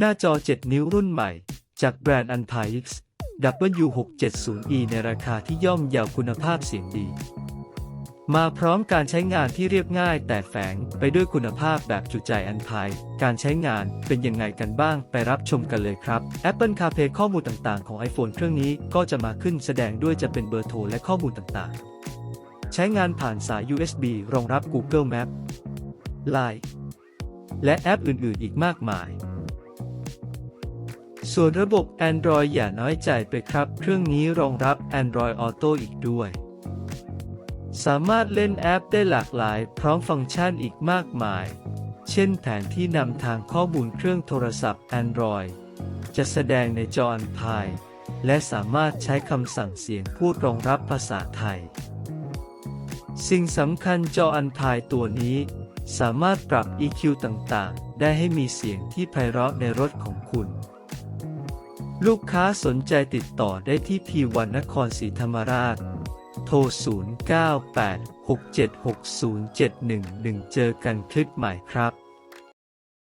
หน้าจอ 7 นิ้วรุ่นใหม่ จากแบรนด์ u n p i x W670E ในราคาที่ย่อมเยาวคุณภาพเสียงดี มาพร้อมการใช้งานที่เรียบง่ายแต่แฝงไปด้วยคุณภาพแบบจุใจอันภาย การใช้งานเป็นยังไงกันบ้างไปรับชมกันเลยครับ Apple CarPlay ข้อมูลต่างๆ ของ iPhone เครื่องนี้ก็จะมาขึ้นแสดงด้วยจะเป็นเบอร์โทรและข้อมูลต่างๆ ใช้งานผ่านสาย USB รองรับ Google Map Line และแอปอื่นๆ อีกมากมาย ส่วนระบบ Android อย่าน้อยใจไปครับ เครื่องนี้รองรับ Android Auto อีกด้วย สามารถเล่นแอปได้หลากหลาย พร้อมฟังก์ชันอีกมากมาย เช่นแผนที่นำทางข้อมูลเครื่องโทรศัพท์ Android จะแสดงในจออันพายและสามารถใช้คำสั่งเสียงพูดรองรับภาษาไทย สิ่งสำคัญจออันพายตัวนี้ สามารถปรับ EQ ต่างๆ ได้ให้มีเสียงที่ไพเราะในรถของคุณ ลูกค้าสนใจติดต่อได้ที่พีวันนครศรีธรรมราช โทร 0986760711 เจอกันคลิปใหม่ครับ